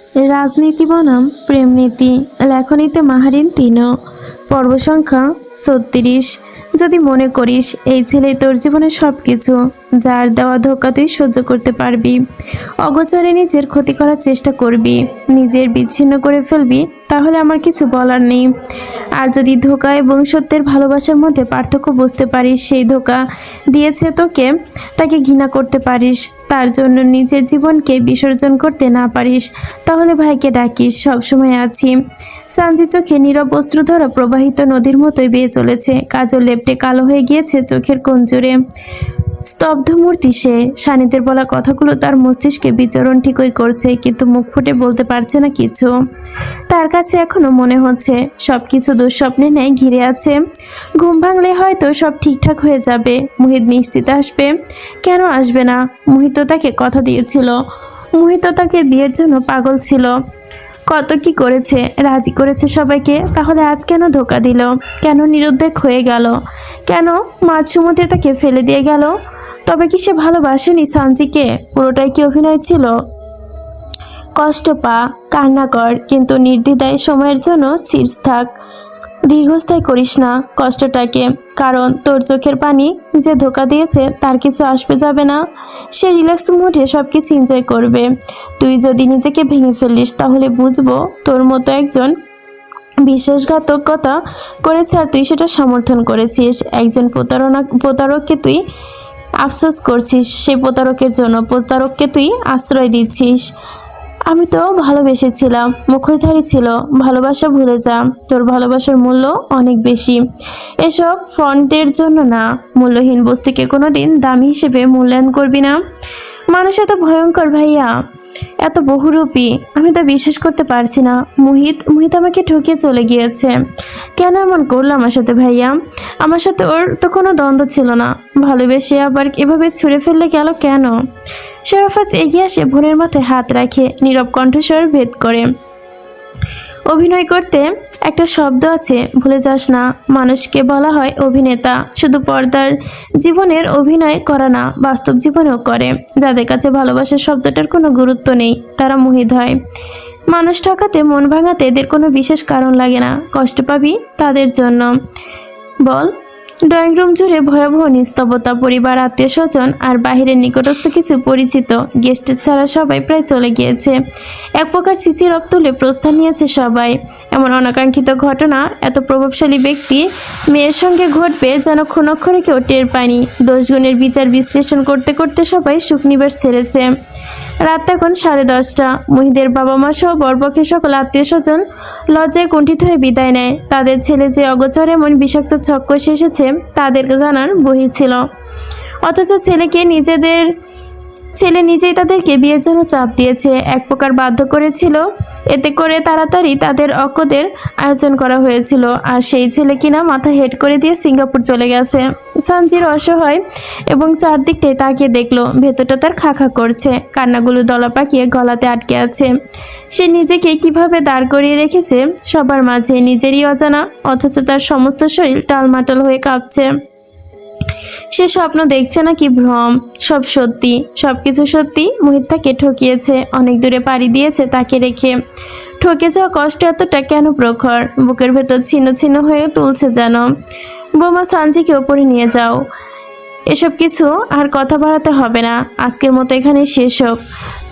রাজনীতি বনাম প্রেমনীতি লেখনীতে মাহারিন তিনও। পর্ব সংখ্যা ছত্রিশ। যদি মনে করিস এই ছেলে তোর জীবনে সব কিছু যার দেওয়া ধোকা তুই সহ্য করতে পারবি। অগোচরে নিজের ক্ষতি করার চেষ্টা করবি, নিজের বিচ্ছিন্ন করে ফেলবি, তাহলে আমার কিছু বলার নেই। আর যদি ধোকা এবং সত্যের ভালোবাসার মধ্যে পার্থক্য বুঝতে পারিস, সেই ধোকা দিয়েছে তোকে, তাকে ঘৃণা করতে পারিস। তার জন্য নিজের জীবনকে বিসর্জন করতে না পারিস। তাহলে ভাইকে ডাকিস, সবসময় আছি। সানজি চোখে নীরব বস্ত্র ধরা প্রবাহিত নদীর মতোই বেয়ে চলেছে। কাজল লেপটে কালো হয়ে গিয়েছে চোখের কঞ্জুরে স্তব্ধ মূর্তি সে। সানিদের বলা কথাগুলো তার মস্তিষ্কে বিচরণ ঠিকই করছে, কিন্তু মুখ ফুটে বলতে পারছে না কিছু। তার কাছে এখনও মনে হচ্ছে সব কিছু দুঃস্বপ্নে নেয় ঘিরে আছে। ঘুম ভাঙলে হয়তো সব ঠিকঠাক হয়ে যাবে, মুহিত নিশ্চিত আসবে। কেন আসবে না? মুহিত তাকে কথা দিয়েছিল। মুহিত তাকে বিয়ের জন্য পাগল ছিল। কত কি করেছে, রাজি করেছে সবাইকে, তাহলে আজ কেন ধোকা দিল? কেন নিরুদ্বেগ হয়ে গেল? কেন মাঝ সমুদ্রে তাকে ফেলে দিয়ে গেল? তবে কি সে ভালোবাসেনি সানজিকে? পুরোটাই কি অভিনয় ছিল? কষ্ট পা, কান্না কর, কিন্তু নির্দ্বিধায় সময়ের জন্য চিরস থাক দীর্ঘস্থায়ী করিস না কষ্টটাকে, কারণ তোর চোখের পানি যে ধোকা দিয়েছে তার কিছু আসবে যাবে না। সে রিল্যাক্স মুডে সব কিছু এনজয় করবে। তুই যদি নিজেকে ভেঙে ফেলিস, তাহলে বুঝব তোর মতো একজন বিশ্বাসঘাতকতা করেছে আর তুই সেটা সমর্থন করেছিস। একজন প্রতারণা, প্রতারককে তুই আফসোস করছিস সেই প্রতারকের জন্য প্রতারককে তুই আশ্রয় দিচ্ছিস। আমি তো ভালোবেসেছিলাম, মুখোশধারী ছিল, ভালোবাসা ভুলে যা, তোর ভালোবাসার মূল্য অনেক বেশি। এসব ফন্টের জন্য না, মূল্যহীন বস্তুকে কোনোদিন দামি হিসেবে মূল্যায়ন করবি না। মানুষ এত ভয়ঙ্কর ভাইয়া। এত বহুরূপী, আমি তো বিশ্বাস করতে পারছি না। মোহিত মোহিত আমাকে ঠকিয়ে চলে গিয়েছে। কেন এমন করল আমার সাথে ভাইয়া? আমার সাথে ওর তো কোনো দ্বন্দ্ব ছিল না। ভালোবেসে আবার এভাবে ছুঁড়ে ফেললে গেল কেন? শেরফাজ এগিয়ে আসে বোনের মাথায় হাত রাখে, নীরব কণ্ঠস্বর ভেদ করে। অভিনয় করতে একটা শব্দ আছে, ভুলে যাস না। মানুষকে বলা হয় অভিনেতা। শুধু পর্দার জীবনের অভিনয় করা না, বাস্তব জীবনেও করে। যাদের কাছে ভালোবাসার শব্দটার কোনো গুরুত্ব নেই, তারা মোহিত হয়। মানুষ ঠকাতে, মন ভাঙাতে এদের কোনো বিশেষ কারণ লাগে না। কষ্ট পাবি তাদের জন্য। বল। ড্রয়িং রুম জুড়ে ভয়াবহ নিস্তবতা পরিবার আত্মীয় স্বজন আর বাহিরের নিকটস্থ কিছু পরিচিত গেস্টের ছাড়া সবাই প্রায় চলে গিয়েছে। এক প্রকার সিচি রক্ত তুলে প্রস্থান নিয়েছে সবাই। এমন অনাকাঙ্ক্ষিত ঘটনা, এত প্রভাবশালী ব্যক্তি, মেয়ের সঙ্গে ঘটবে যেন ক্ষণক্ষণে কেউ টের পায়নি। দোষগুণের বিচার বিশ্লেষণ করতে করতে সবাই সুখনিবাস ছেড়েছে। রাত এখন সাড়ে দশটা। মহিদের বাবা মা সহ বরপক্ষের সকল আত্মীয় স্বজন লজ্জায় কুণ্ঠিত হয়ে বিদায় নেয়। তাদের ছেলে যে অগোচর এমন বিষাক্ত ছক্কসে এসেছে তাদেরকে জানান বহি ছিল। অথচ ছেলেকে নিজেদের ছেলে নিজেই তাদেরকে বিয়ের জন্য চাপ দিয়েছে। এক প্রকার বাধ্য করেছিল। এতে করে তাড়াতাড়ি তাদের অক্কদের আয়োজন করা হয়েছিল। আর সেই ছেলে কিনা মাথা হেড করে দিয়ে সিঙ্গাপুর চলে গেছে। সানজির অসহায় এবং চারদিকটাই তাকিয়ে দেখল, ভেতরটা তার খাখা করছে। কান্নাগুলো দলা পাকিয়ে গলাতে আটকে আছে। সে নিজেকে কীভাবে দাঁড় করিয়ে রেখেছে, সবার মাঝে নিজেরই অজানা, অথচ তার সমস্ত শরীর টালমাটাল হয়ে কাঁপছে। সে স্বপ্ন দেখছে নাকি ভ্রম। সব সত্যি সব কিছু সত্যি। মোহিত তাকে ঠকিয়েছে, অনেক দূরে পাড়ি দিয়েছে তাকে রেখে। ঠকে যাওয়া কষ্ট এতটা কেন প্রখর? বুকের ভেতর ছিন্ন ছিন্ন হয়ে তুলছে যেন। বোমা সানজিকে ওপরে নিয়ে যাও। এসব কিছু আর কথা বাড়াতে হবে না। আজকের মতো এখানে শেষ হোক।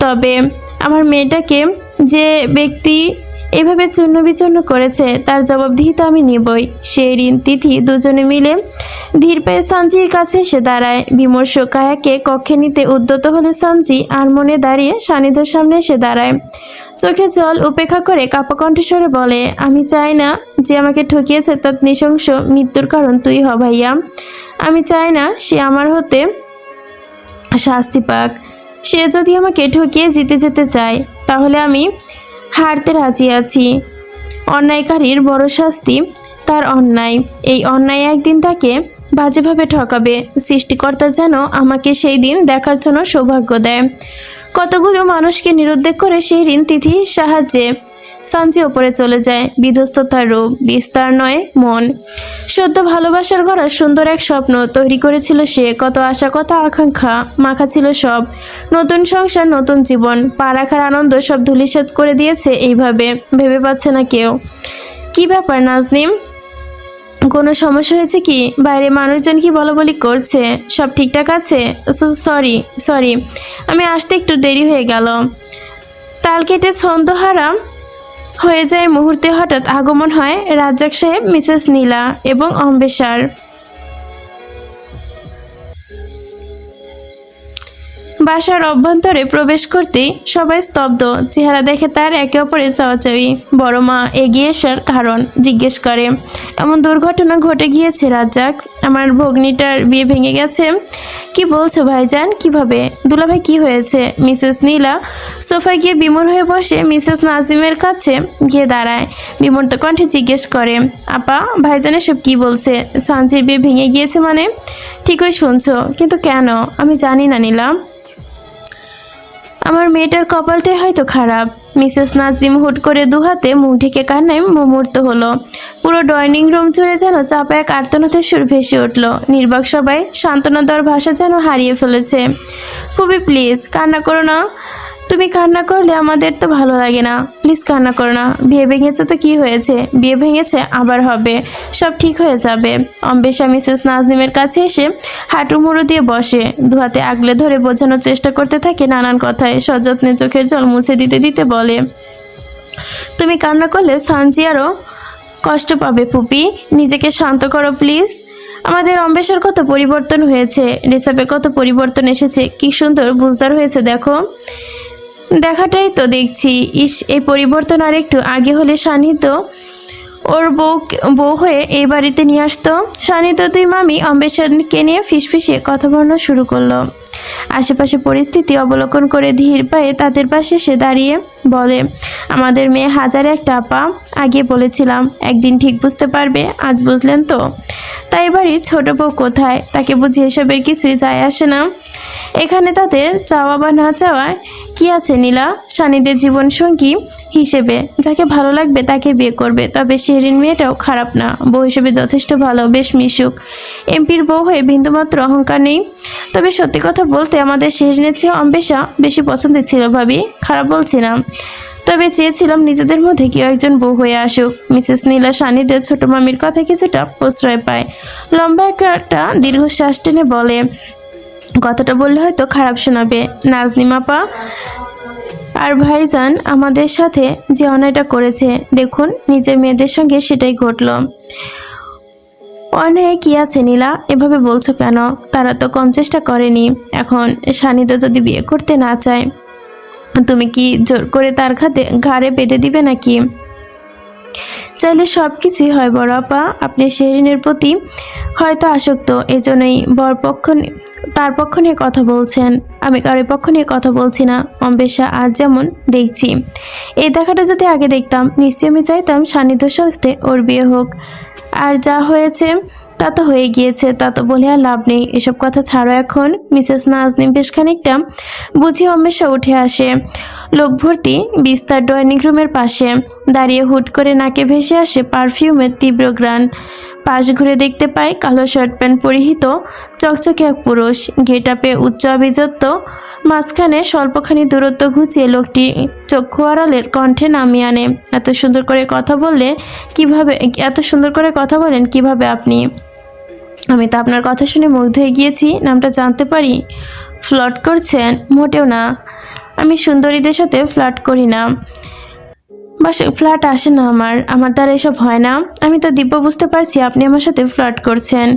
তবে আমার মেয়েটাকে যে ব্যক্তি এভাবে চূর্ণ বিচূর্ণ করেছে, তার জবাবদিহি তো আমি নিবই। সে ঋণ তিথি দুজনে মিলে ধীর পেয়ে সানজির কাছে এসে দাঁড়ায়। বিমর্ষ কায়াকে কক্ষে নিতে উদ্যত হলে সানজি আর মনে দাঁড়িয়ে সান্নিধ্যের সামনে এসে দাঁড়ায়। চোখে জল উপেক্ষা করে কাপা কণ্ঠস্বরে বলে, আমি চাই না যে আমাকে ঠকিয়েছে তার নৃশংস মৃত্যুর কারণ তুই হ ভাইয়া। আমি চাই না সে আমার হতে শাস্তি পাক। সে যদি আমাকে ঠকিয়ে জিতে যেতে চায়, তাহলে আমি হারতে রাজি আছি। অন্যায়কারীর বড় শাস্তি তার অন্যায়। এই অন্যায় একদিন তাকে বাজেভাবে ঠকাবে। সৃষ্টিকর্তা যেন আমাকে সেই দিন দেখার জন্য সৌভাগ্য দেয়। কতগুলো মানুষকে নিরুদ্দেশ করে সেই ঋণ তিথির সাহায্যে সাঞ্জি ওপরে চলে যায়। বিধ্বস্ততার রূপ, বিস্তার নয়, মন। সদ্য ভালোবাসার গড়া সুন্দর এক স্বপ্ন তৈরি করেছিল সে। কত আশা, কত আকাঙ্ক্ষা, মাখা ছিল সব। নতুন সংসার, নতুন জীবন, পা রাখার আনন্দ সব ধুলিসাৎ করে দিয়েছে এইভাবে। ভেবে পাচ্ছে না কেউ। কি ব্যাপার নাজনিম? কোনো সমস্যা হয়েছে কি? বাইরে মানুষজন কি বলা বলি করছে? সব ঠিকঠাক আছে? Sorry sorry. আমি আসতে একটু দেরি হয়ে গেল। তাল কেটে ছন্দহারা হয়ে যায় মুহূর্তে হঠাৎ আগমন হয় রাজ্জাক সাহেব মিসেস নীলা এবং অম্বেশার বাসার অভ্যন্তরে প্রবেশ করতেই সবাই স্তব্ধ। চেহারা দেখে তার একে অপরে চাওয়াচাওয়ি। বড় মা এগিয়ে আসার কারণ জিজ্ঞেস করে, এমন দুর্ঘটনা ঘটে গিয়েছে রাজ্জাক? আমার ভগ্নিটার বিয়ে ভেঙে গেছে? কি বলছো ভাইজান? কীভাবে? দুলাভাই কি হয়েছে? মিসেস নীলা সোফায় গিয়ে বিমর হয়ে বসে মিসেস নাজিমের কাছে গিয়ে দাঁড়ায়। বিমর্ত কণ্ঠে জিজ্ঞেস করে, আপা, ভাইজান এসব কি বলছে? সানজির বিয়ে ভেঙে গিয়েছে মানে? ঠিকই শুনছো, কিন্তু কেন? আমি জানি না নীলা। আমার মেয়েটার কপালটাই হয়তো খারাপ। মিসেস নাজিম হুট করে দুহাতে মুখ ঢেকে কান্নায় মুমূর্ত হলো। পুরো ডাইনিং রুম জুড়ে যেন চাপা এক আর্তনাথের সুর ভেসে উঠল। নির্বাক সবাই সান্ত্বনা দেওয়ার ভাষা যেন হারিয়ে ফেলেছে। খুবই প্লিজ, কান্না করো না। তুমি কান্না করলে আমাদের তো ভালো লাগে না। প্লিজ কান্না করো না। বিয়ে ভেঙেছে তো কি হয়েছে? বিয়ে ভেঙেছে, আবার হবে। সব ঠিক হয়ে যাবে। অম্বেশা মিসেস নাজনিমের কাছে এসে হাঁটু মুড়ো দিয়ে বসে। দুহাতে আগলে ধরে বোঝানোর চেষ্টা করতে থাকে নানান কথায়। সযত্নে চোখের জল মুছে দিতে দিতে বলে, তুমি কান্না করলে সানজি আরও কষ্ট পাবে পুপি নিজেকে শান্ত করো, প্লিজ। আমাদের অম্বেশার কত পরিবর্তন হয়েছে। রেসাপে কত পরিবর্তন এসেছে। কি সুন্দর বুঝদার হয়েছে, দেখো। দেখাটাই তো দেখছি। ইস এই পরিবর্তন আর একটু আগে হলে সান্নিধ্য ওর বউ বউ হয়ে এই বাড়িতে নিয়ে আসতো। সান্নিধ্য দুই মামি অম্বেশনকে নিয়ে ফিসফিসে কথা বলানো শুরু করল। আশেপাশে পরিস্থিতি অবলোকন করে ধীর পায়ে তাদের পাশে সে দাঁড়িয়ে বলে, আমাদের মেয়ে হাজার একটা আপা। আগে বলেছিলাম, একদিন ঠিক বুঝতে পারবে, আজ বুঝলেন তো। তাই বাড়ি ছোট বউ কোথায়? তাকে বুঝি এসবের কিছুই যায় আসে না। এখানে তাদের চাওয়া বা না চাওয়ায় কি আছে নীলা? সানিদের জীবন সঙ্গী হিসেবে। যাকে ভালো লাগবে তাকে বিয়ে করবে। তবে শেরিন মেয়েটাও খারাপ না। বউ হিসেবে যথেষ্ট ভালো, বেশ মিশুক। এমপির বউ হয়ে বিন্দুমাত্র অহংকার নেই। তবে সত্যি কথা বলতে আমাদের শেরিনের চেয়ে অম্বেশা বেশি পছন্দের ছিল ভাবি। খারাপ বলছি না। তবে চেয়েছিলাম নিজেদের মধ্যে কেউ একজন বউ হয়ে আসুক। মিসেস নীলা সান্নিধ্যে ছোট মামির কথা কিছুটা প্রশ্রয় পায়। লম্বা একটা দীর্ঘশ্বাস টেনে বলে কথাটা বললে হয়তো খারাপ শোনাবে। নাজনিমাপা আর ভাইজান আমাদের সাথে যে অন্যায়টা করেছে, দেখুন, নিজের মেয়েদের সঙ্গে সেটাই ঘটলো। অন্যায় কি আছে নীলা? এভাবে বলছো কেন? তারা তো কম চেষ্টা করেনি। এখন সানিধ্য যদি বিয়ে করতে না চায়, তুমি কি জোর করে তার খাতে ঘাড়ে বেঁধে দিবে নাকি? চাইলে সব কিছুই হয় বড় আপা। আপনি শেরিনের প্রতি হয়তো আসক্ত। এজন্যই বরপক্ষ তার পক্ষ নিয়ে কথা বলছেন। আমি কারোর পক্ষ নিয়ে কথা বলছি না। অম্বেশা আজ যেমন দেখছি। এই দেখাটা যদি আগে দেখতাম, নিশ্চয়ই আমি চাইতাম সান্নিধ্যর সাথে ওর বিয়ে হোক। আর যা হয়েছে, তা তো হয়ে গিয়েছে। তা তো বলে আর লাভ নেই। এসব কথা ছাড়ো এখন। মিসেস নাজনিম বেশ খানিকটা বুঝি অম্বেশা উঠে আসে। লোক ভর্তি বিস্তার ড্রয়িং রুমের পাশে। দাঁড়িয়ে হুট করে নাকে ভেসে আসে পারফিউমের তীব্র গ্রান। পাশ ঘুরে দেখতে পাই কালো শার্ট প্যান্ট পরিহিত চকচকে এক পুরুষ। গেট আপে উচ্চ অভিজাত্য মাঝখানে স্বল্পখানি দূরত্ব ঘুচিয়ে লোকটি চক্ষু আড়ালের কণ্ঠে নামিয়ে আনে। এত সুন্দর করে কথা বললে কীভাবে, এত সুন্দর করে কথা বলেন কীভাবে আপনি? আমি তো আপনার কথা শুনে মুগ্ধ হয়ে গিয়েছি, নামটা জানতে পারি? ফ্লট করছেন? মোটেও না। আমি সুন্দরীদের সাথে ফ্লার্ট করি না। বা ফ্ল্যাট আসে না আমার। আমার দ্বারা এসব হয় না। আমি তো দিব্য বুঝতে পারছি আপনি আমার সাথে ফ্লার্ট করছেন।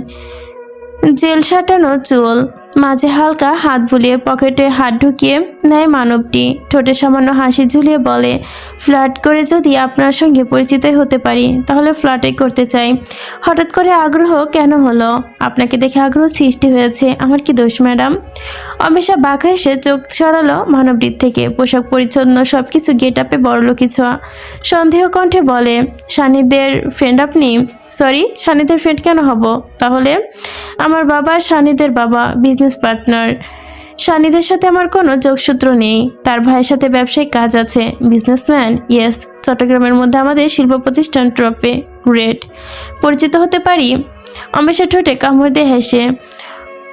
জেল সাটানো চুল। মাঝে হালকা হাত বুলিয়ে পকেটে হাত ঢুকিয়ে নেয় মানবটি। ঠোঁটে সামান্য হাসি ঝুলিয়ে বলে, ফ্লার্ট করে যদি আপনার সঙ্গে পরিচিত হতে পারি, তাহলে ফ্লার্টই করতে চাই। হঠাৎ করে আগ্রহ কেন হলো? আপনাকে দেখে আগ্রহ সৃষ্টি হয়েছে। আমার কি দোষ, ম্যাডাম? অমেশা বাঘা এসে চোখ সরালো মানবটির থেকে। পোশাক পরিচ্ছন্ন সব কিছু গেট আপে বড়লোকি ছোঁয়া সন্দেহ কণ্ঠে বলে সান্নিধ্যের ফ্রেন্ড আপনি? সরি সান্নিধ্যের ফ্রেন্ড কেন হব? তাহলে? আমার বাবা সান্নিধ্যের বাবা বিজনেস পার্টনার। সানিদের সাথে আমার কোনো যোগসূত্র নেই। তার ভাইয়ের সাথে ব্যবসায়িক কাজ আছে। বিজনেসম্যান, ইয়েস, চট্টগ্রামের মধ্যে আমাদের শিল্প প্রতিষ্ঠান ট্রপে। গ্রেট। পরিচিত হতে পারি? অমেশা ঠোঁটে কামড় দিয়ে হেসে,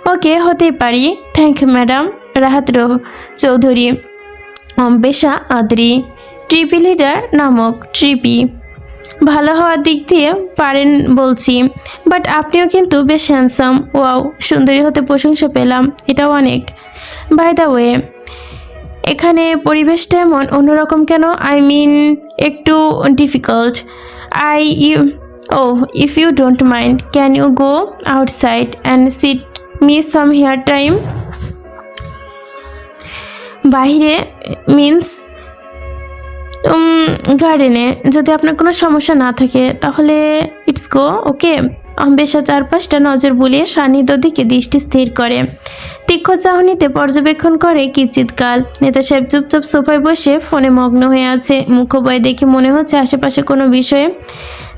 ওকে, হতেই পারি। Thank madam. রাহাত রো, চৌধুরী। অম্বেশা আদ্রি। ট্রিপি লিডার, নামক ট্রিপি। ভালো হওয়ার দিক দিয়ে পারেন বলছি। বাট আপনিও কিন্তু বেশ হ্যান্ডসাম ওয়াও, সুন্দরী হতে প্রশংসা পেলাম। এটাও অনেক। বাই দ্য ওয়ে এখানে পরিবেশটা এমন, অন্যরকম কেন? আই মিন একটু difficult I you O if you don't mind can you go outside and sit me some here time বাইরে মিন্স গার্ডেনে যদি আপনার কোনো সমস্যা না থাকে, তাহলে ইটস গো, ওকে? অম্বেশা চারপাশটা নজর বুলিয়ে সান্নিধ্য দিকে দৃষ্টি স্থির করে। তীক্ষ্ণ চাহনিতে পর্যবেক্ষণ করে কিচিৎকাল নেতা সাহেব চুপচাপ সোফায় বসে ফোনে মগ্ন হয়ে আছে। মুখবয় দেখে মনে হচ্ছে আশেপাশে কোনো বিষয়ে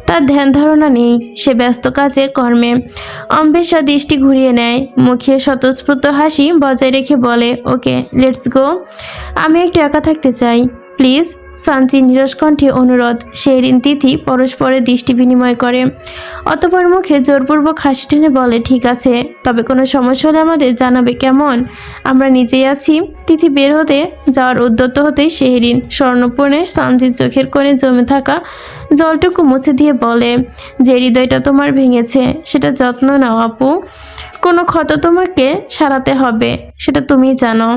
তার ধ্যান ধারণা নেই। সে ব্যস্ত কাজের কর্মে। অম্বেশা দৃষ্টি ঘুরিয়ে নেয়। মুখে স্বতঃস্ফূর্ত হাসি বজায় রেখে বলে, ওকে, লেটস গো। আমি একটু একা থাকতে চাই। প্লিজ সাঞ্চি নিরস কণ্ঠে অনুরোধ। শেরিন তিথি পরস্পরের দৃষ্টি বিনিময় করে। অতপর মুখে জোরপূর্বক হাসি টেনে বলে, ঠিক আছে, তবে কোনো সমস্যা হলে আমাদের জানাবে কেমন? আমরা নিজেই আছি। তিথি বের হতে যাওয়ার উদ্যত হতেই শেহরিন স্বর্ণপূর্ণে সানজির চোখের কোণে জমে থাকা জলটুকু মুছে দিয়ে বলে, যে হৃদয়টা তোমার ভেঙেছে, সেটা যত্ন নাও আপু। কোনো ক্ষত তোমাকে সারাতে হবে, সেটা তুমি জানো।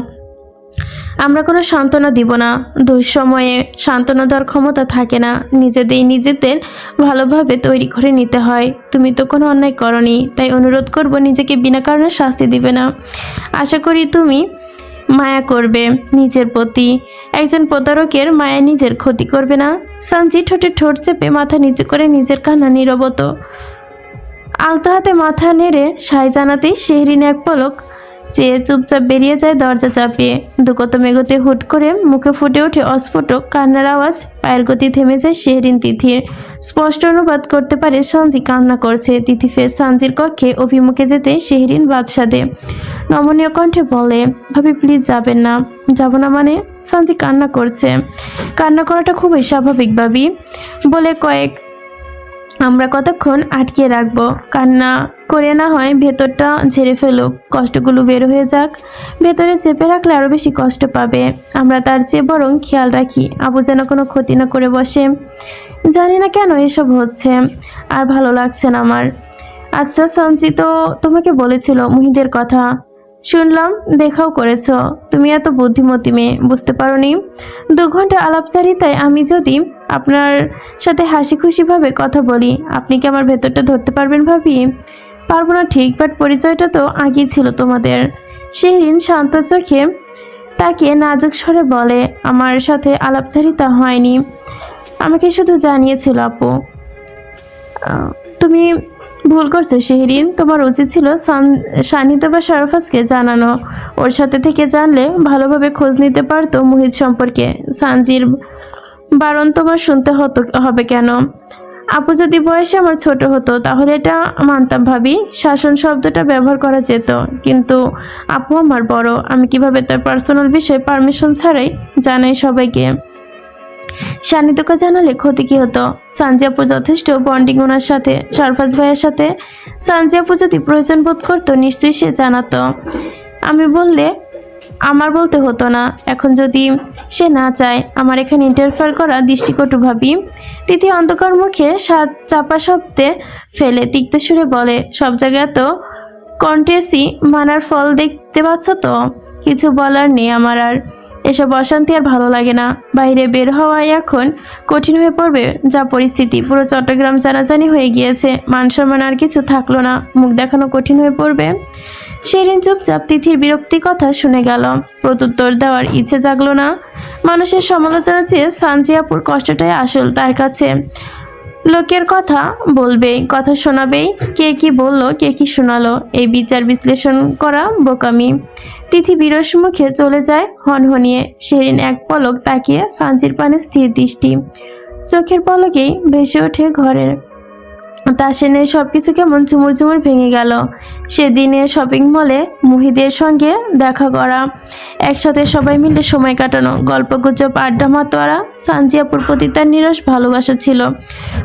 আমরা কোনো সান্ত্বনা দিব না। দুঃসময়ে সান্ত্বনা দেওয়ার ক্ষমতা থাকে না। নিজেদের নিজেদের ভালোভাবে তৈরি করে নিতে হয়। তুমি তো কোনো অন্যায় করনি, তাই অনুরোধ করব নিজেকে বিনা কারণে শাস্তি দিবে না। আশা করি তুমি মায়া করবে নিজের প্রতি। একজন প্রতারকের মায়া নিজের ক্ষতি করবে না। সানজি ঠোঁটে ঠোঁট চেপে মাথা নিচু করে নিজের কান্না নীরবত। আলতো হাতে মাথা নেড়ে সাই জানাতেই শেহরিন এক পলক চেয়ে চুপচাপ বেরিয়ে যায় দরজা চাপিয়ে। দুকত মেগোতে হুট করে মুখে ফুটে ওঠে অস্ফুট কান্নার আওয়াজ। পায়ের গতি থেমে যায় শেহরিন তিথির। স্পষ্ট অনুবাদ করতে পারে সঞ্জি কান্না করছে। তিথি ফের সানজির কক্ষে অভিমুখে যেতে শেহরিন বাদশাদে। নমনীয় কণ্ঠে বলে, ভাবি প্লিজ যাবেন না। যাব না মানে? সঞ্জি কান্না করছে। কান্না করাটা খুবই স্বাভাবিক, ভাবি। বলে কয়েক আমরা কতক্ষণ আটকে রাখব? কান্না করে না হয় ভেতরটা ঝেড়ে ফেলুক। কষ্টগুলো বের হয়ে যাক। ভেতরে চেপে রাখলে আরও বেশি কষ্ট পাবে। আমরা তার চেয়ে বরং খেয়াল রাখি। আবু যেন কোনো ক্ষতি না করে বসে। জানি না কেন এসব হচ্ছে। আর ভালো লাগছে না আমার। আচ্ছা সঞ্চি তো তোমাকে বলেছিল মুহিদের কথা। শুনলাম, দেখাও করেছ। তুমি এত বুদ্ধিমতী মেয়ে, বুঝতে পারোনি? দু ঘণ্টা আলাপচারিতায় আমি যদি আপনার সাথে হাসি খুশিভাবে কথা বলি, আপনি কি আমার ভেতরটা ধরতে পারবেন ভাবি? পারব না ঠিক বাট পরিচয়টা তো আগেই ছিল তোমাদের। শেহরিন শান্ত চোখে তাকে নাজুক স্বরে বলে, আমার সাথে আলাপচারিতা হয়নি। আমাকে শুধু জানিয়েছিল আপু। তুমি ভুল করছ। শেহরিন তোমার উচিত ছিল সান- সানিত বা শারফাজকে জানানো। ওর সাথে থেকে জানলে ভালোভাবে খোঁজ নিতে পারতো মুহিত সম্পর্কে। সানজির বারণ তোমার শুনতে হতো, হবে কেন? আপু যদি বয়সে আমার ছোট হতো, তাহলে এটা মানতাম ভাবি। শাসন শব্দটা ব্যবহার করা যেত। কিন্তু আপু আমার বড়, আমি কীভাবে তার পার্সোনাল বিষয়ে পারমিশন ছাড়াই জানাই সবাইকে? সান্নিধ্যকে জানালে ক্ষতি কি হতো? সানজি আপু যথেষ্ট বন্ডিং ওনার সাথে, সরফাজ ভাইয়ের সাথে। সানজি আপু যদি প্রয়োজন বোধ করতো, নিশ্চয়ই সে জানাতো। আমি বললে, আমার বলতে হতো না। এখন যদি সে না চায়, আমার এখানে ইন্টারফেয়ার করা দৃষ্টিকটু ভাবি। তিথি অন্ধকার মুখে সাত চাপা শব্দে ফেলে তিক্ত সুরে বলে, সব জায়গায় তো কন্টেসি মানার ফল দেখতে পাচ্ছ তো? কিছু বলার নেই আমার আর। এসব অশান্তি আর ভালো লাগে না। বাইরে বের হওয়াই এখন কঠিন হয়ে পড়বে যা পরিস্থিতি। পুরো চট্টগ্রাম জানাজানি হয়ে গিয়েছে। মান সম্মান আর কিছু থাকল না। মুখ দেখানো কঠিন হয়ে পড়বে। সেদিন চুপচাপ তিথির বিরক্তি কথা শুনে গেল। প্রত্যুত্তর দেওয়ার ইচ্ছে জাগলো না। মানুষের সমালোচনা চেয়ে সানজিয়াপুর কষ্টটাই আসল তার কাছে। লোকের কথা বলবেই কথা শোনাবেই কে কি বলল, কে কি শোনালো? এই বিচার বিশ্লেষণ করা বোকামি। তিথি বিরস মুখে চলে যায় হনহনিয়ে। সেরিন এক পলক তাকিয়ে সাঞ্জির পানে স্থির দৃষ্টি। চোখের পলকেই ভেসে ওঠে ঘরের। তাসেনে সব কিছু কেমন ঝুমুর ঝুমুর ভেঙে গেল। সেদিনে শপিং মলে মুহিদের সঙ্গে দেখা করা। একসাথে সবাই মিলে সময় কাটানো। গল্পগুজব আড্ডা মাতোয়ারা সানজিয়াপুর প্রতি তার নিরস ভালোবাসা ছিল।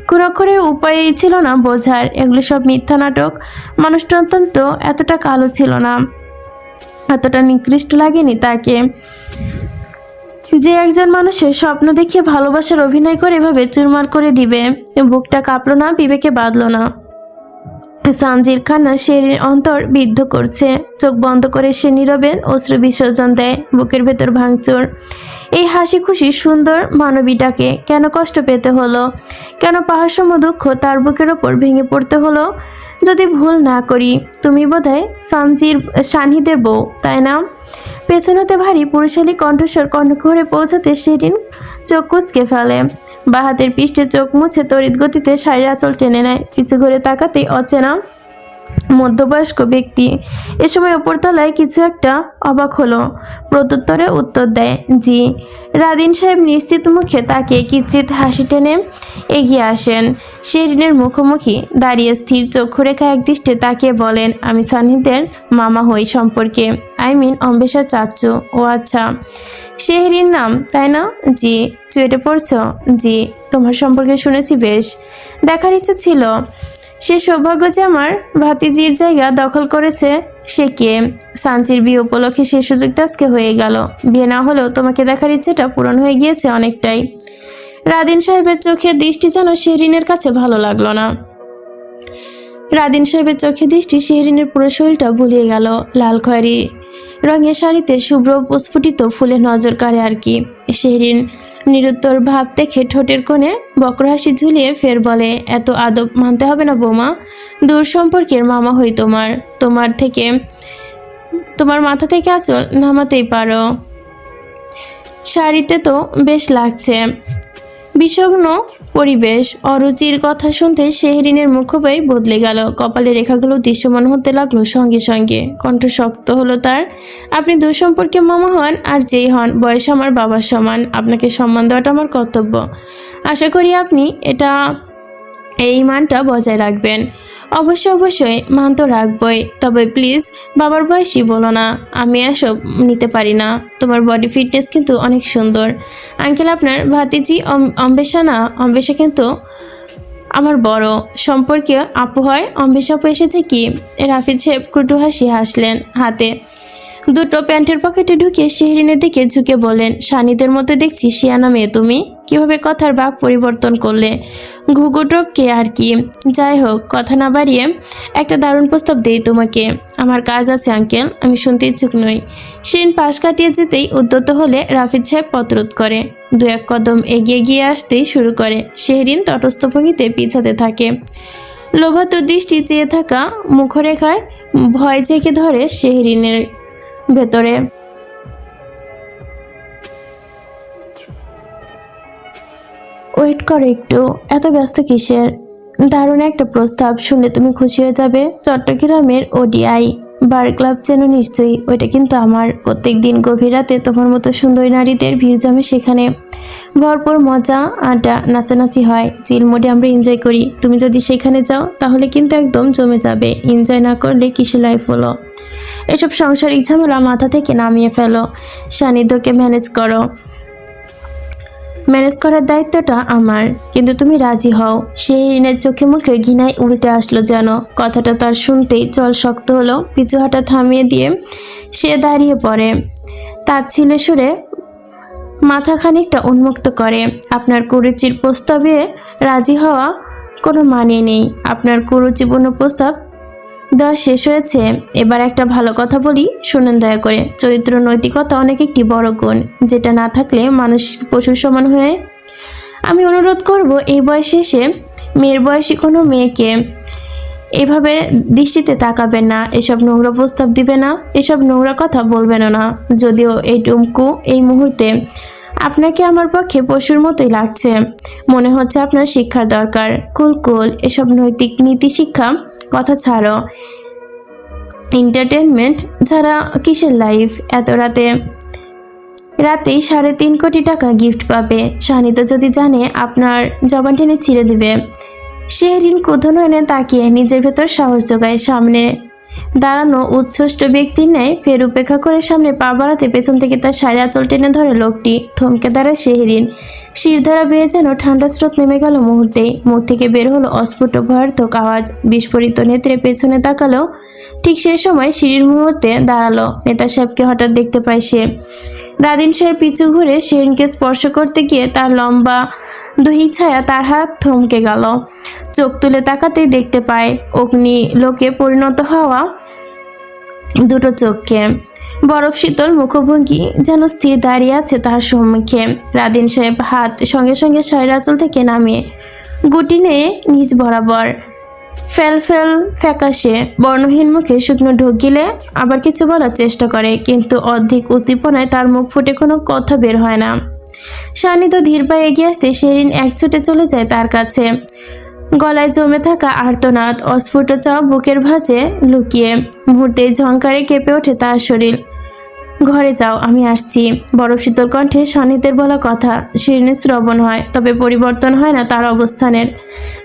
কোনো উপায়ই ছিল না বোঝার। এগুলো সব মিথ্যা নাটক। মানুষটা অত্যন্ত, এতটা কালো ছিল না। এতটা নিকৃষ্ট লাগেনি তাকে। যে একজন মানুষের স্বপ্ন দেখিয়ে ভালোবাসার অভিনয় করে এভাবে চুরমার করে দিবে, বুকটা কাঁপলো না, বিবেকে বাঁধলো না। সানজির খান্না সে অন্তর বিদ্ধ করছে। চোখ বন্ধ করে সে নীরবে অশ্রু বিসর্জন দেয়, বুকের ভেতর ভাঙচুর। এই হাসি খুশি সুন্দর মানবীটাকে কেন কষ্ট পেতে হলো? কেন পাহাড়সম দুঃখ তার বুকের ওপর ভেঙে পড়তে হলো? যদি ভুল না করি, তুমি বোধহয় সানজির, সানহিদের বউ, তাই না? পেছনেতে ভারী পুরুষালী কণ্ঠস্বর কণ্ঠঘরে পৌঁছাতে সেদিন চোখ কুচকে ফেলে। বাহাতের পৃষ্ঠে চোখ মুছে তড়িৎ গতিতে শাড়ির আঁচল টেনে নেয়। কিছু ঘুরে তাকাতেই অচেনা মধ্যবয়স্ক ব্যক্তি এ সময় ওপরতলায় কিছু একটা অবাক হলো। প্রত্যুত্তরে উত্তর দেয়, জি। রাদিন সাহেব নিশ্চিত মুখে তাকে কিচিত হাসি টেনে এগিয়ে আসেন। শেরিনের মুখোমুখি দাঁড়িয়ে স্থির চক্ষু রেখা একদৃষ্টে তাকে বলেন, আমি সান্নিধ্যের মামা হই সম্পর্কে। আই মিন অম্বেশা চাচ্চু ও আচ্ছা। শেহরির নাম, তাই না? জি। চুয়েটে পড়ছ? জি। তোমার সম্পর্কে শুনেছি বেশ। দেখার ইচ্ছে ছিল। সে সৌভাগ্য যে আমার ভাতিজির জায়গা দখল করেছে, সে কে? সাঞ্চির বিয়ে উপলক্ষে সে সুযোগটা আজকে হয়ে গেল। বিয়ে না হলেও তোমাকে দেখার ইচ্ছেটা পূরণ হয়ে গিয়েছে অনেকটাই। রাদিন সাহেবের চোখে দৃষ্টি যেন শেরিনের কাছে ভালো লাগল না। রাদিন সাহেবের চোখে দৃষ্টি শেহরিনের পুরো শরীরটা ভুলিয়ে গেল। লাল খয়েরি রঙের শাড়িতে শুভ্র প্রস্ফুটিত ফুলে নজর কাড়ে আর কি। শেহরিন নিরুত্তর ভাব দেখে ঠোঁটের কোণে বক্রহাসি ঝুলিয়ে ফের বলে, এত আদব মানতে হবে না বৌমা, দূর সম্পর্কের মামা হই তোমার। তোমার থেকে, তোমার মাথা থেকে আঁচল নামাতেই পারো। শাড়িতে তো বেশ লাগছে। বিষগ্ন পরিবেশ অরুচির কথা শুনতে শেহরিনের মুখবাই বদলে গেল। কপালে রেখাগুলো দৃশ্যমান হতে লাগল সঙ্গে সঙ্গে। কণ্ঠ শক্ত হলো তার। আপনি দু সম্পর্কে মামা হন আর যেই হন, বয়স আমার বাবার সমান। আপনাকে সম্মান দেওয়াটা আমার কর্তব্য। আশা করি আপনি এটা এই মানটা বজায় রাখবেন। অবশ্যই অবশ্যই মান তো রাখবই, তবে প্লিজ বাবার বয়সী বলো না। আমি এসব নিতে পারি না। তোমার বডি ফিটনেস কিন্তু অনেক সুন্দর। আঙ্কেল আপনার ভাতিজি অম- অম্বেষা না? অম্বেশা কিন্তু আমার বড়। সম্পর্কে আপু হয় অম্বেষা। আপু এসেছে কি? রাফিদ সাহেব কুটু হাসি হাসলেন হাতে। দুটো প্যান্টের পকেটে ঢুকে শেহরিনের দিকে ঝুঁকে বলেন সানিদের মতো দেখছি শিয়ানা মেয়ে তুমি। কীভাবে কথার বাক পরিবর্তন করলে? ঘুঘুটপকে আর কি। যাই হোক, কথা না বাড়িয়ে একটা দারুণ প্রস্তাব দেই তোমাকে। আমার কাজ আছে, আঙ্কেল, আমি শুনতে ইচ্ছুক নই। শিন পাশ কাটিয়ে যেতেই উদ্যত হলে রাফিদ সাহেব পত্রোধ করে। দু এক কদম এগিয়ে গিয়ে আসতেই শুরু করে। শেহরিন তটস্থ ভঙ্গিতে পিছাতে থাকে। লোভাত দৃষ্টি চেয়ে থাকা মুখরেখায় ভয় জেগে ধরে শেহরিনের ভেতরে। ওয়েট করো একটু, এত ব্যস্ত কিসের? দারুণ একটা প্রস্তাব, শুনলে তুমি খুশি হয়ে যাবে। চট্টগ্রামের ওডিআই বার ক্লাব যেন নিশ্চয়ই, ওইটা কিন্তু আমার প্রত্যেক দিন গভীর রাতে তোমার মতো সুন্দরী নারীদের ভিড় জমে সেখানে। ভরপুর মজা, আড্ডা, নাচানাচি হয়। চিল মোডে আমরা এনজয় করি। তুমি যদি সেখানে যাও, তাহলে কিন্তু একদম জমে যাবে। এনজয় না করলে কিসে লাইফ হলো? এসব সাংসারিক ঝামেলা মাথা থেকে নামিয়ে ফেলো। সান্নিধ্যকে ম্যানেজ করো। ম্যানেজ করার দায়িত্বটা আমার। কিন্তু তুমি রাজি হও। সেই ঋণের চোখে মুখে ঘৃণায় উল্টে আসলো যেন। কথাটা তার শুনতেই চল শক্ত হলো। পিছু হাঁটা থামিয়ে দিয়ে সে দাঁড়িয়ে পড়ে। তার ছিলে সুরে মাথা খানিকটা উন্মুক্ত করে। আপনার কুরুচির প্রস্তাবে রাজি হওয়া কোনো মানে নেই। আপনার কুরুচিপূর্ণ প্রস্তাব দেওয়া শেষ হয়েছে। এবার একটা ভালো কথা বলি, শুনেন দয়া করে। চরিত্র নৈতিকতা অনেক একটি বড় গুণ, যেটা না থাকলে মানুষ পশুর সমান হয়ে আমি অনুরোধ করব, এই বয়সে এসে মেয়ের বয়সী কোনো মেয়েকে এভাবে দৃষ্টিতে তাকাবেন না, এসব নোংরা প্রস্তাব দিবে না, এসব নোংরা কথা বলবেন না। যদিও এই টুমকু এই মুহূর্তে আপনাকে আমার পক্ষে পশুর মতোই লাগছে। মনে হচ্ছে আপনার শিক্ষার দরকার। কুল কুল, এসব নৈতিক নীতি শিক্ষা, কথা ছাড়ো। এন্টারটেনমেন্ট ছাড়া কিসের লাইফ এত রাতে, রাতেই সাড়ে তিন কোটি টাকা গিফট পাবে। সানিত যদি জানে, আপনার জবান টেনে ছিঁড়ে দিবে। সে ঋণ ক্রোধ নয়নে তাকিয়ে নিজের ভেতর সাহস যোগায় সামনে দাঁড়ানো উচ্ছ্বষ্ট ব্যক্তির ন্যায় ফের উপেক্ষা করে সামনে পা বাড়াতে পেছন থেকে তার শাড়ি আঁচল টেনে ধরে লোকটি। থমকে দাঁড়ায় শেহরিন। শিরধারা বেয়ে যেন ঠান্ডা স্রোত নেমে গেল মুহূর্তেই। মুখ থেকে বের হলো অস্ফুট ভয়ার্থক আওয়াজ। বিস্ফোরিত নেত্রে পেছনে তাকালো। ঠিক সেই সময় সিঁড়ির মুহূর্তে দাঁড়াল। নেতা সাহেবকে হঠাৎ দেখতে পায় সে। রাদিন সাহেব পিছু ঘুরে শেরিনকে স্পর্শ করতে গিয়ে তার লম্বা দহি ছায়া তার হাত থমকে গেল। চোখ তুলে তাকাতেই দেখতে পায়, অগ্নি লোকে পরিণত হওয়া দুটো চোখকে। বরফ শীতল মুখভঙ্গি যেন স্থির দাঁড়িয়ে আছে তার সম্মুখে। রাদিন সাহেব হাত সঙ্গে সঙ্গে শাড়ির আঁচল থেকে নামিয়ে গুটি নিয়ে নিজ বরাবর ফেল ফেল ফ্যাকাশে বর্ণহীন মুখে শুকনো ঢোক গিলে আবার কিছু বলার চেষ্টা করে, কিন্তু অর্ধেক উদ্দীপনায় তার মুখ ফুটে কোনো কথা বের হয় না। শানিত ধীর পায়ে এগিয়ে আসতে সেরিন এক ছুটে চলে যায় তার কাছে। গলায় জমে থাকা আর্তনাদ অস্ফুট চাও বুকের ভাঁজে লুকিয়ে মুহূর্তে ঝঙ্কারে কেঁপে ওঠে তার শরীর। ঘরে যাও, আমি আসছি। বরফ শীতল কণ্ঠে সান্নিধ্যের বলা কথা। শিরিনের শ্রবণ হয়, তবে পরিবর্তন হয় না তার অবস্থানের।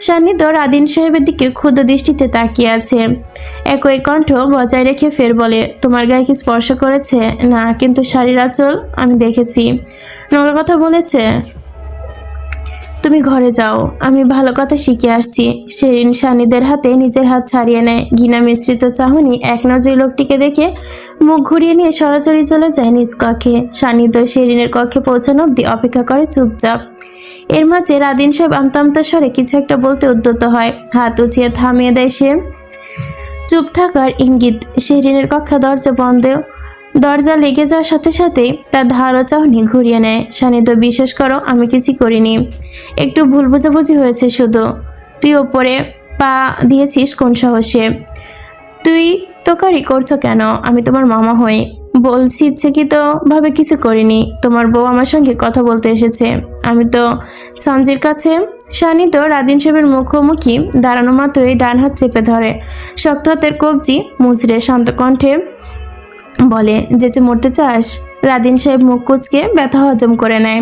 সান্নিধ্য রাদিন সাহেবের দিকে ক্ষুদ্র দৃষ্টিতে তাকিয়ে আছে। একই কণ্ঠ বজায় রেখে ফের বলে, তোমার গায়ে কি স্পর্শ করেছে? না, কিন্তু শাড়ির আঁচল আমি দেখেছি। নোংরা কথা বলেছে? তুমি ঘরে যাও। আমি ভালো কথা শিখে আসছি। সেরিন সানিদের হাতে নিজের হাত ছাড়িয়ে নেয়। ঘৃণা মিশ্রিত চাহনি এক নজরে লোকটিকে দেখে মুখ ঘুরিয়ে নিয়ে সরাসরি চলে যায় নিজ কক্ষে। সান্নিধ্য সেরিনের কক্ষে পৌঁছানো অব্দি অপেক্ষা করে চুপচাপ। এর মাঝে রাদিন সাহেব আমতা আমতা স্বরে কিছু একটা বলতে উদ্যত হয়। হাত উঁচিয়ে থামিয়ে দেয় সে। চুপ থাকার ইঙ্গিত। শেরিনের কক্ষা দরজা বন্ধ। দরজা লেগে যাওয়ার সাথে সাথে তার ধারও চাহনি ঘুরিয়ে নেয়। সানিধ্য বিশ্বাস করো, আমি কিছুই করিনি। একটু ভুল বোঝাবুঝি হয়েছে শুধু। তুই ওপরে পা দিয়েছিস কোন সাহসে? তুই তোকারি করছ কেন? আমি তোমার মামা হই। বলছি ইচ্ছে কি তো ভাবে কিছু করিনি। তোমার বউ আমার সঙ্গে কথা বলতে এসেছে। আমি তো সানজির কাছে শানি তো রাদিন সাহেবের মুখোমুখি দাঁড়ানো মাত্রই ডান হাত চেপে ধরে। শক্ত হাতের কবজি মুচড়ে শান্ত কণ্ঠে বলে, যেচে মরতে চাস? রাদিন সাহেব মুখ কুচকে ব্যথা হজম করে নেয়।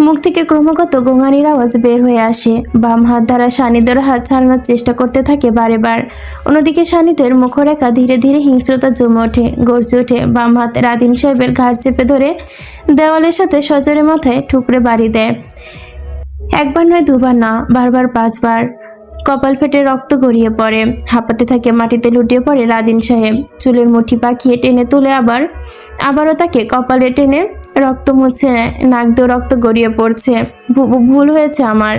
মুখ থেকে ক্রমাগত গোঙানির আওয়াজ বের হয়ে আসে। বাম হাত দ্বারা সানিদের হাত ছাড়ানোর চেষ্টা করতে থাকে বারে বার। অন্যদিকে সানিদের মুখরেখা ধীরে ধীরে হিংস্রতা জমে ওঠে, গর্জে ওঠে। বাম হাত রাদিন সাহেবের ঘাড় চেপে ধরে দেওয়ালের সাথে সজরে মাথায় ঠুকরে বাড়ি দেয়। একবার নয়, দুবার না, বারবার পাঁচবার। কপাল ফেটে রক্ত গড়িয়ে পড়ে। হাঁপাতে থাকে মাটিতে লুটিয়ে পড়ে রাদিন সাহেব। চুলের মুঠি পাকিয়ে টেনে তুলে আবার, আবারও তাকে কপালে টেনে রক্ত মুছে, নাক দিয়ে রক্ত গড়িয়ে পড়ছে। ভুল হয়েছে আমার।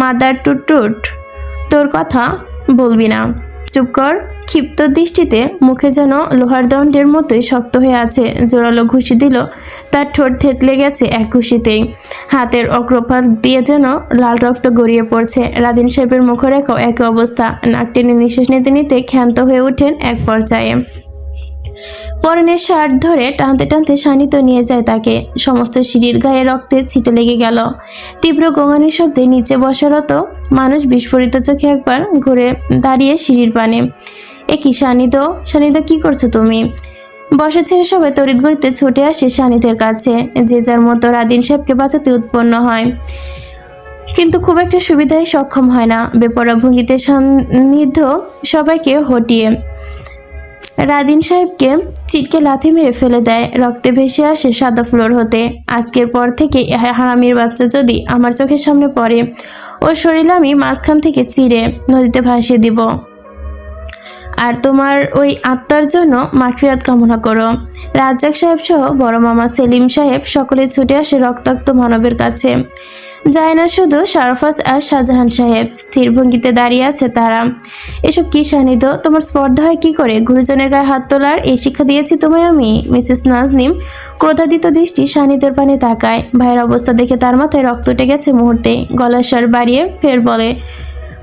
মাদার টুট টুট তোর কথা বলবি না। চুপ কর। ক্ষিপ্ত দৃষ্টিতে মুখে যেন লোহার দণ্ডের মতোই শক্ত হয়ে আছে। জোরালো ঘুষি দিল। তার ঠোঁট থেতলে গেছে এক ঘুষিতেই। হাতের অগ্রপাত দিয়ে যেন লাল রক্ত গড়িয়ে পড়ছে। রাদিন সাহেবের মুখরেখাও একই অবস্থা। নাক টেনে নিঃশ্বাস নিতে নিতে ক্ষান্ত হয়ে ওঠেন এক পর্যায়ে। পরনের শার্ট ধরে টানতে টানতে শানিত নিয়ে যায় তাকে। সমস্ত সিঁড়ির গায়ে রক্তের ছিটে লেগে গেল। তীব্র গোঙানির শব্দে নিচে বসারত মানুষ বিস্ফোরিত চোখে একবার ঘুরে দাঁড়িয়ে সিঁড়ির পানে। এ কি শানিত শানিত কি করছ তুমি? বসে ছেড়ে সবাই তড়িৎ গড়িতে ছুটে আসে শানিতের কাছে। যে যার মতো রাদিন সাহেবকে বাঁচাতে উৎপন্ন হয়। কিন্তু খুব একটা সুবিধায় সক্ষম হয় না। বেপরা ভঙ্গিতে সান্নিধ্য সবাইকে হটিয়ে রাদিন সাহেবকে চিটকে লাথি মেরে ফেলে দেয়। রক্তে ভেসে আসে সাদা ফ্লোর হতে। আজকের পর থেকে হারামির বাচ্চা যদি আমার চোখের সামনে পড়ে, ও শরীর আমি মাঝখান থেকে চিরে নদীতে ভাসিয়ে দিব। আর তোমার ওই আত্মার জন্য মাগফিরাত কামনা করো। রাজ্জাক সাহেব সহ বড় মামা সেলিম সাহেব সকলে ছুটে আসে রক্তাক্ত মানবের কাছে। যায় না শুধু শারফাজ আর শাহজাহান সাহেব। স্থির ভঙ্গিতে দাঁড়িয়ে আছে তারা। এসব কি সান্নিধ্য তোমার স্পর্ধা হয় কি করে? গুরুজনের গায়ে হাত তোলার এই শিক্ষা দিয়েছি তোমায় আমি, মিসেস নাজনিম। ক্রোধাদিত দৃষ্টি সান্নিধ্যের পানে তাকায়। ভাইয়ের অবস্থা দেখে তার মাথায় রক্ত উঠে গেছে মুহূর্তে। গলার স্বর বাড়িয়ে ফের বলে,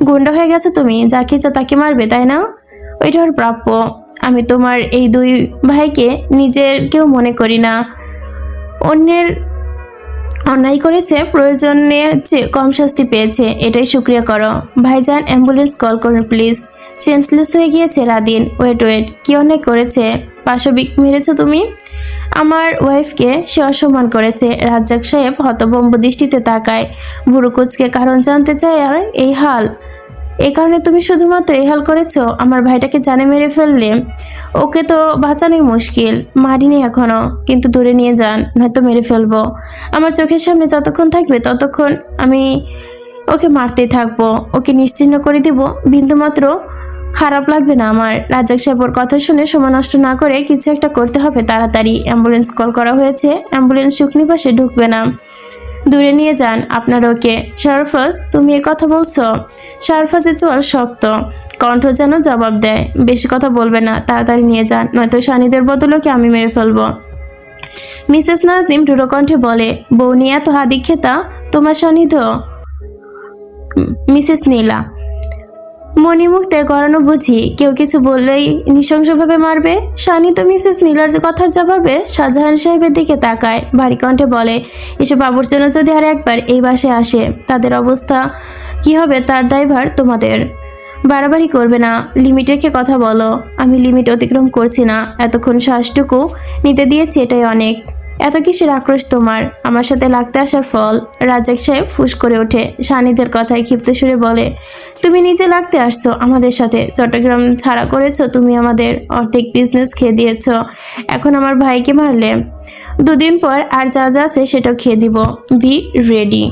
গুন্ডা হয়ে গেছে তুমি, যা খিচা তাকে মারবে, তাই না? ওইটা প্রাপ্য। আমি তোমার এই দুই ভাইকে নিজের কেউ মনে করি না। অন্যের অন্যায় করেছে, প্রয়োজনে চেয়ে কম শাস্তি পেয়েছে, এটাই সুক্রিয়া করো। ভাইজান, অ্যাম্বুলেন্স কল করুন, প্লিজ। সেন্সলেস হয়ে গিয়েছে রাদিন। ওয়েট ওয়েট, কী অন্যায় করেছে? পাশবিক মেরেছো তুমি? আমার ওয়াইফকে সে অসম্মান করেছে। রাজ্জাক সাহেব হতবম্ব দৃষ্টিতে তাকায়। ভুরুকুচকে কারণ জানতে চায় আর এই হাল। এই কারণে তুমি শুধুমাত্র এহাল করেছ, আমার ভাইটাকে জানে মেরে ফেললে। ওকে তো বাঁচানোই মুশকিল মারিনি এখনও, কিন্তু দূরে নিয়ে যান, নয়তো মেরে ফেলব। আমার চোখের সামনে যতক্ষণ থাকবে ততক্ষণ আমি ওকে মারতেই থাকব, ওকে নিশ্চিহ্ন করে দিব। বিন্দুমাত্র খারাপ লাগবে না আমার। রাজ্জাক সাহেব ওর কথা শুনে সময় নষ্ট না করে কিছু একটা করতে হবে তাড়াতাড়ি। অ্যাম্বুলেন্স কল করা হয়েছে, অ্যাম্বুলেন্স শুকনি পাশে ঢুকবে না। দূরে নিয়ে যান আপনার ওকে। শারফাজ, তুমি কথা বলছো? সারফাজের চোয়াল শক্ত। কণ্ঠ যেন জবাব দেয়, বেশি কথা বলবে না, তাড়াতাড়ি নিয়ে যান, নয়তো সানিদের বদলকে আমি মেরে ফেলব। মিসেস নাজিম ঢুড়ো কণ্ঠে বলে, বউ নিয়ে এত হাদি খেতা, তোমার সানিধ? মিসেস নীলা মণিমুক্তে গড়ানো বুঝি কেউ কিছু বললেই নৃশংসভাবে মারবে? শানি তো মিসেস নীলার কথার জবাবে শাহজাহান সাহেবের দিকে তাকায়, ভারী কণ্ঠে বলে, এসব আবর্জনা যদি আর একবার এই বাসে আসে, তাদের অবস্থা কি হবে তার দায়ভার তোমাদের? বাড়াবাড়ি করবে না লিমিট রেখে কথা বলো, আমি লিমিট অতিক্রম করছি না, এতক্ষণ শ্বাসটুকু নিতে দিয়েছি, এটাই অনেক। এত কিসের আক্রোশ তোমার? আমার সাথে লাগতে আসার ফল? রাজাক সাহেব ফুস করে ওঠে। সানিদের কথায় ক্ষিপ্ত সুরে বলে, তুমি নিজে লাগতে আসছো আমাদের সাথে। চট্টগ্রাম ছাড়া করেছ তুমি আমাদের। অর্ধেক বিজনেস খেয়ে দিয়েছ। এখন আমার ভাইকে মারলে? দুদিন পর আর যা যা আছে সেটাও খেয়ে দিব। B ready